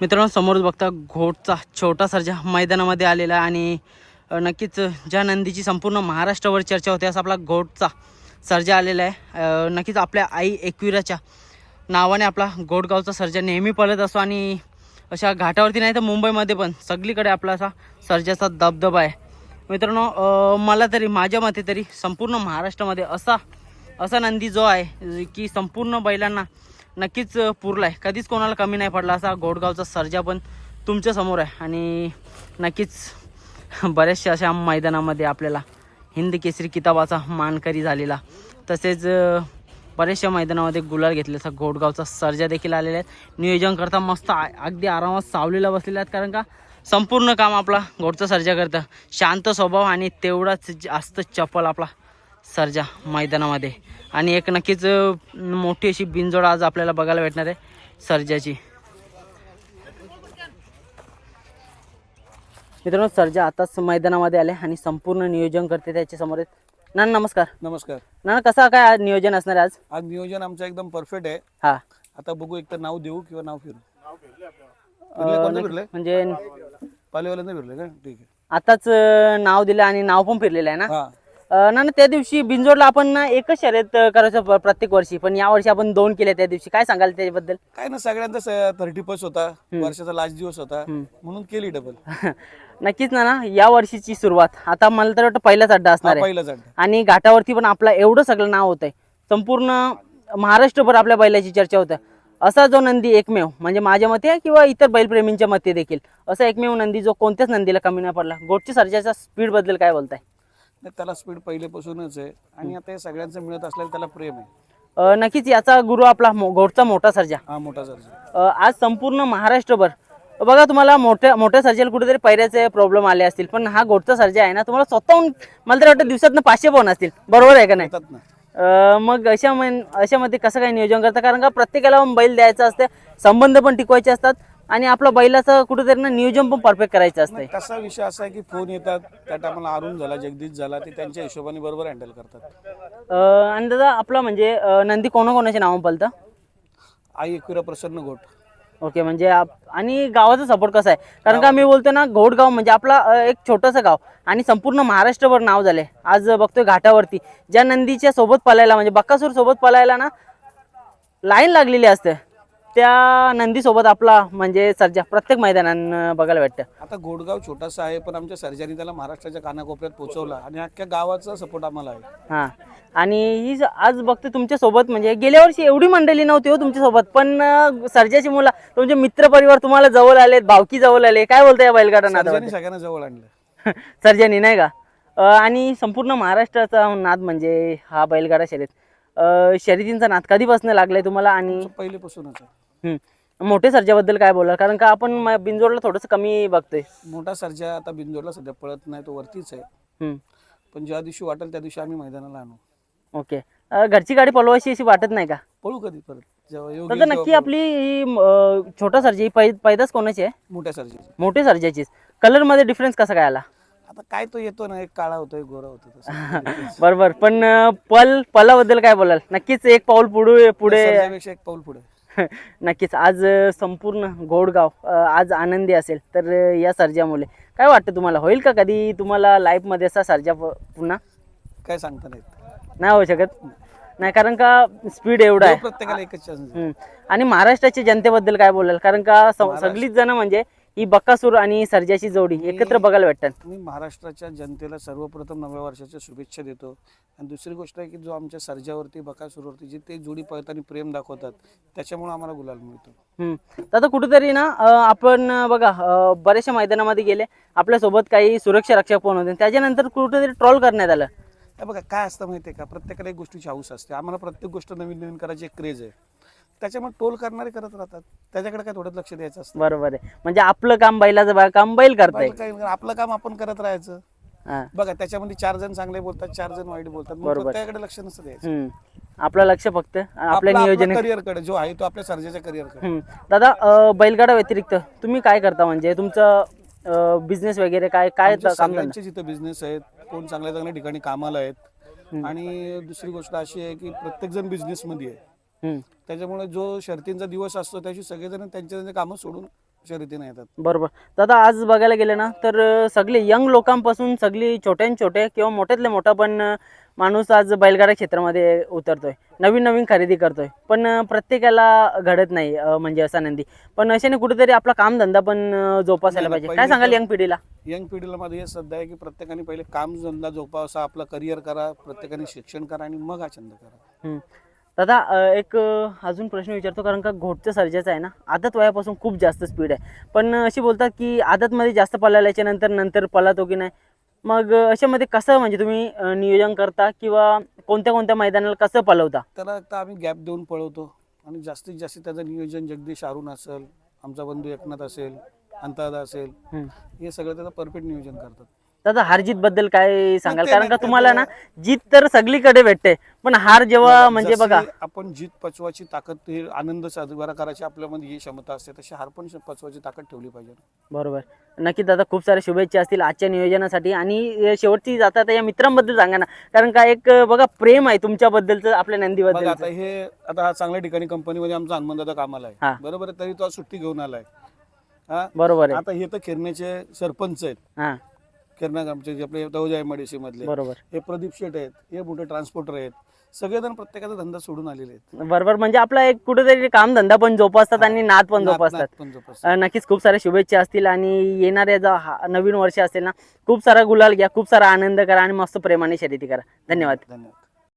मित्रांनो समोरच बघता घोटचा छोटा सर्जा मैदानामध्ये आलेला आणि नक्कीच ज्या नंदीची संपूर्ण महाराष्ट्रावर चर्चा होते असा आपला घोटचा सर्जा आलेला आहे. नक्कीच आपल्या आई एकविराच्या नावाने आपला घोटगावचा सर्जा नेहमी पळत असतो आणि अशा घाटावरती नाही तर मुंबईमध्ये पण सगळीकडे आपला असा सर्जाचा दबदबा आहे. मित्रांनो मला तरी माझ्या मते तरी संपूर्ण महाराष्ट्रामध्ये असा असा नंदी जो आहे की संपूर्ण बैलांना नक्कीच पुरला आहे कधीच कोणाला कमी नाही पडला असा गोडगावचा सर्जा पण तुमच्यासमोर आहे. आणि नक्कीच बऱ्याचशा अशा मैदानामध्ये आपल्याला हिंद केसरी किताबाचा मानकरी झालेला. तसेच बऱ्याचशा मैदानामध्ये गुलाल घेतल्याचा गोडगावचा सर्जा देखील आलेला आहे. नियोजन करता मस्त आ- अगदी आरामात सावलीला बसलेला आहेत. कारण का संपूर्ण काम आपला गोडचा सर्जा करतं. शांत स्वभाव आणि तेवढाच जास्त चपल आपला. सर्जा मैदानामध्ये. आणि एक नक्कीच मोठी अशी बिनजोड आज आपल्याला बघायला भेटणार आहे सर्जाची. मित्रांनो सर्जा आताच मैदानामध्ये आले आणि संपूर्ण नियोजन करते त्याच्यासमोर आहेत. ना नमस्कार. नमस्कार. ना कसं काय आज नियोजन असणार आहे आज? आज नियोजन आमचं एकदम परफेक्ट आहे. हा. आता बघू एक तर नाव देऊ किंवा नाव फिरू? फिरले म्हणजे पालेवाल्यांना फिरले का? ठीक आहे. आताच नाव दिलं आणि नाव पण फिरलेलं आहे ना? हा. ना ना त्या दिवशी बिनजोडला आपण ना एकच शर्यत करायचं प- प्रत्येक वर्षी. पण या वर्षी आपण दोन केल्या त्या दिवशी. काय सांगाल त्याच्याबद्दल? काय ना सगळ्यांचा थर्टी फर्स्ट होता. वर्षाचा लास्ट दिवस होता. म्हणून केली डबल नक्कीच ना ना या वर्षीची सुरुवात. आता मला तर वाटतं पहिलाच अड्डा असणार आहे. पहिलाच अड्डा. आणि घाटावरती पण आपला एवढं सगळं नाव होत आहे संपूर्ण महाराष्ट्रभर आपल्या बैलाची चर्चा होतं. असा जो नंदी एकमेव म्हणजे माझ्या मते किंवा इतर बैलप्रेमींच्या मते देखील असा एकमेव नंदी जो कोणत्याच नंदीला कमी नाही पडला. गोटच्या सर्जाच्या स्पीडबद्दल काय बोलताय? त्याला स्पीड पहिलेपासूनच आहे. आणि आता हे सगळ्यांचं मिळत असल्याने त्याला प्रेम आहे. अ, नक्कीच याचा गुरु आपला मो- मोठा सर्जा. हा मोठा सर्जा. अ, आज संपूर्ण महाराष्ट्रभर बघा तुम्हाला मोठ्या मोठ्या सर्जाला कुठेतरी पैऱ्याचे प्रॉब्लेम आले असतील पण हा गोटचा सर्जा आहे ना तुम्हाला स्वतःहून मला तर वाटतं दिवसातनं पाचशे पोहून असतील. बरोबर आहे का नाही? येतात ना. अ, मग अशा मन अशामध्ये कसं काय नियोजन करता? कारण का प्रत्येकाला बैल द्यायचा असते संबंध पण टिकवायचे असतात आणि आपलं बैलाचं कुठेतरी ना नियोजन पण परफेक्ट करायचं असतंय. कसा विषय असा आहे की फोन येतात त्या टायमाला अरुण झाला जगदीश झाला ते त्यांच्या हिशोबाने बरोबर हँडल करतात. अ, आणि दादा आपला म्हणजे अ, नंदी कोणाकोणाच्या नावं पलतं आई एकविरा प्रसन्न घोट ओके म्हणजे आप- आणि गावाचा सपोर्ट कसा आहे? कारण का मी बोलतो ना घोडगाव म्हणजे आपला अ, एक छोटंसं गाव आणि संपूर्ण महाराष्ट्रभर नाव झालंय. आज बघतोय घाटावरती. ज्या नंदीच्या सोबत पलायला म्हणजे बक्कासूर सोबत पलायला ना लाईन लागलेली असते. त्या नंदीसोबत आपला म्हणजे सर्जा प्रत्येक मैदानात बघायला भेटतं. आता गोडगाव छोटासा आहे पण आमच्या सर्जानी त्याला महाराष्ट्राच्या कानाकोपऱ्यात पोहोचवला आणि अख्ख्या गावाचा सपोर्ट आम्हाला आहे. हां. आणि ही ज- आज बघते तुमच्यासोबत म्हणजे गेल्या वर्षी एवढी मंडळी नव्हती हो तुमच्यासोबत पण अं, सर्जाची मुलं तुमचे मित्र परिवार तुम्हाला जवळ आलेत भावकी जवळ आले काय बोलताय या बैलगाडा नादाबद्दल सर्जानी सगळ्यांना जवळ आणलं. सर्जनी नाही का? अं, आणि संपूर्ण महाराष्ट्राचा नाद म्हणजे हा बैलगाडा शर्यत. अं, शर्यतींचा नाद कधीपासून लागलाय तुम्हाला आणि पहिलेपासूनच आहे. मोठे सर्जाबद्दल काय बोलाल? कारण का आपण बिनजोडला थोडंसं कमी बघतोय. मोठा सर्जा आता बिंदोडला सध्या पळत नाही तो वरतीच आहे. पण ज्या दिवशी वाटेल त्या दिवशी आम्ही मैदानाला आणू. ओके. घरची गाडी पळवायची अशी वाटत नाही का? पळू कधी परत? तर नक्की आपली ही छोटा सर्जा ही पैदास कोणाची आहे. मोठ्या सर्जाची. मोठे सर्जाचीच. कलरमध्ये डिफरन्स कसा काय आला? आता काय तो येतो ना एक काळा होतो एक गोरा होतो बरोबर. पण पल पलाबद्दल काय बोलाल? नक्कीच एक पाऊल पुढे पुढे एक पाऊल पुढे. नक्कीच. आज संपूर्ण गोडगाव आज आनंदी असेल. तर या सर्जामुळे. काय वाटतं तुम्हाला? होईल का कधी तुम्हाला लाईफमध्ये असा सर्जा पुन्हा? काय सांगता नाही. नाही होऊ शकत. नाही कारण का स्पीड एवढा आहे. प्रत्येकाला एकच. आणि महाराष्ट्राच्या जनतेबद्दल काय बोलाल? कारण का सगळीच जण म्हणजे ही बक्कासूर आणि सर्जाची जोडी एकत्र बघायला भेटतात. मी महाराष्ट्राच्या जनतेला सर्वप्रथम नव्या वर्षाच्या शुभेच्छा देतो. आणि दुसरी गोष्ट आहे की जो आमच्या सर्जावरती बकासूरवरती जे ते जोडी पळताना प्रेम दाखवतात त्याच्यामुळे आम्हाला गुलाल मिळतो. आता कुठेतरी ना आपण बघा बऱ्याचशा मैदानामध्ये गेले. आपल्यासोबत काही सुरक्षा रक्षक पण होते. त्याच्यानंतर कुठेतरी ट्रोल करण्यात आलं. हे बघा काय असतं माहिती आहे का? प्रत्येकाला एक गोष्टीची हाऊस असते. आम्हाला प्रत्येक गोष्ट नवीन नवीन करायची एक क्रेज आहे. त्याच्यामुळे टोल करणारे करत राहतात त्याच्याकडे काय थोडं लक्ष द्यायचं असतं बरोबर आहे म्हणजे आपलं काम बैलाचं बा- काम बैल करताय बाकी काही आपलं काम आपण करत राहायचं हा. बघा त्याच्यामध्ये चार जण चांगले बोलतात चार जण वाईट बोलतात मग बरोबर. प्रत्येकाकडे लक्ष नसतं द्यायचं हम्म. आपलं लक्ष फक्त आपल्या नियोजन करिअरकडे जो आहे तो आपल्या सर्जाच्या करिअरकडे हम्म. दादा अं, बैलगाडा व्यतिरिक्त तुम्ही काय करता म्हणजे तुमचं बिझनेस वगैरे काय काय काम धंदा? सगळ्यांचेच इथं बिझनेस आहेत कोण चांगल्या चांगल्या ठिकाणी कामाला आहेत आणि दुसरी गोष्ट अशी आहे की प्रत्येक जण बिझनेस मध्ये आहे. त्याच्यामुळे जो शर्तींचा दिवस असतो त्याशी सगळेजण त्यांच्या त्यांच्या कामं सोडून अशा रीतीने येतात. बरोबर. दादा आज बघायला गेले ना तर सगळे यंग लोकांपासून सगळी छोट्यान छोटे किंवा मोठ्यातले मोठा पण माणूस आज बैलगाडा क्षेत्रामध्ये उतरतोय. नवीन नवीन खरेदी करतोय. पण प्रत्येकाला घडत नाही म्हणजे असा नंदी पण अशाने कुठेतरी आपला कामधंदा पण अं, जोपासायला पाहिजे. काय सांगाल यंग पिढीला? यंग पिढीला मध्ये हे सध्या आहे की प्रत्येकाने पहिले काम धंदा जोपासा आपलं करिअर करा प्रत्येकाने शिक्षण करा आणि मग हा छंद करा. दादा एक अजून प्रश्न विचारतो कारण का घोटचं सर्जाचं आहे ना आदत वयापासून खूप जास्त स्पीड आहे. पण अशी बोलतात की आदतमध्ये जास्त पळाल्याच्या नंतर नंतर पळतो की नाही? मग अशामध्ये कसं म्हणजे तुम्ही नियोजन करता किंवा कोणत्या कोणत्या मैदानाला कसं पळवता? त्याला तर आम्ही गॅप देऊन पळवतो आणि जास्तीत जास्त त्याचं नियोजन जगदीश अरुण असेल आमचा बंधू एकनाथ असेल अंतरदा असेल. हे सगळं त्याचं परफेक्ट नियोजन करतात. दादा हार जीत बद्दल काय सांगाल? ते कारण नाही, का ते- तुम्हाला ना जीत तर सगळीकडे भेटते पण हार जेव्हा म्हणजे जशी बघा आपण जीत पचवाची ताकद हे आनंद साजरा करायची आपल्यामध्ये ही क्षमता असते तशी हार पण पचवाची ताकद ठेवली पाहिजे बरोबर. नक्की दादा खूप साऱ्या शुभेच्छा असतील आजच्या नियोजनासाठी. आणि शेवटची जाता या मित्रांबद्दल सांगा ना. कारण का एक बघा प्रेम आहे तुमच्याबद्दलचं आपल्या बघा नंदीबद्दल आता हे आता हा चांगल्या ठिकाणी कंपनीमध्ये आमचा हनुमंतदादा कामाला हा. आहे बरोबर आहे तरी तो आज सुट्टी घेऊन आलाय. हा? बरोबर आहे. आता हे तर खेरण्याचे सरपंच आहेत. हा. किरणा जे आपले तवजा एमआयडीसी मधले बरोबर. हे प्रदीप शेठ आहेत हे मोठे ट्रान्सपोर्टर आहेत. सगळेजण प्रत्येकाचा धंदा सोडून आलेले आहेत. बरोबर. म्हणजे आपला एक कुठेतरी कामधंदा पण जोपासतात आणि नाद पण नात- जोपासतात. नात पण जोपासतात. अ, नक्कीच खूप साऱ्या शुभेच्छा असतील आणि येणाऱ्या जो हा- नवीन वर्ष असेल ना खूप सारा गुलाल घ्या खूप सारा आनंद करा आणि मस्त प्रेमाने शर्यती करा. धन्यवाद. धन्यवाद.